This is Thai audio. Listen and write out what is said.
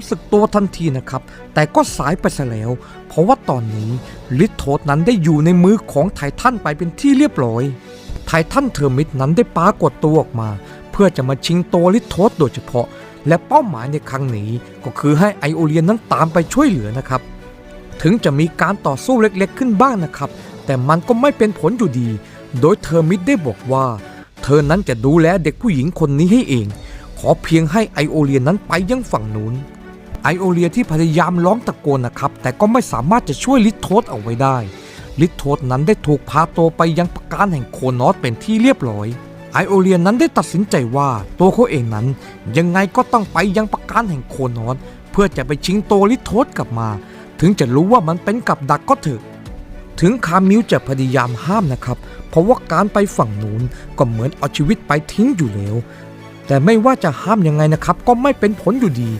รู้สึกตัวทันทีนะครับ แต่ก็สายไปซะแล้ว เพราะว่าตอนนี้ลิทโทสนั้นได้อยู่ในมือของไททันไปเป็นที่เรียบร้อย ไททันเทอร์มิตนั้นได้ปรากฏตัวออกมา เพื่อจะมาชิงตัวลิทโทสโดยเฉพาะ และเป้าหมายในครั้งนี้ก็คือให้ไอโอเลียนนั้นตามไปช่วยเหลือนะครับ ถึงจะมีการต่อสู้เล็กๆขึ้นบ้างนะครับ แต่มันก็ไม่เป็นผลอยู่ดี โดยเทอร์มิตได้บอกว่า เธอนั้นจะดูแลเด็กผู้หญิงคนนี้ให้เอง ขอเพียงให้ไอโอเลียนนั้นไปยังฝั่งนู้น ไอโอเลียที่พยายามร้องตะโกนนะครับ แต่ก็ไม่สามารถจะช่วยลิทโทสเอาไว้ได้ ลิทโทสนั้นได้ถูกพาตัวไปยังปราการแห่งโคนอสเป็นที่เรียบร้อยไอโอเลียนนั้นได้ตัดสินใจว่าตัวเขาเองนั้น ยังไงก็ต้องไปยังปราการแห่งโคนอสเพื่อจะไปชิงตัวลิทโทสกลับมา ถึงจะรู้ว่ามันเป็นกับดักก็เถอะ ถึงคามิวจะพยายามห้ามนะครับ เพราะว่าการไปฝั่งนู้นก็เหมือนเอาชีวิตไปทิ้งอยู่แล้ว แต่ไม่ว่าจะห้ามยังไงนะครับ ก็ไม่เป็นผลอยู่ดี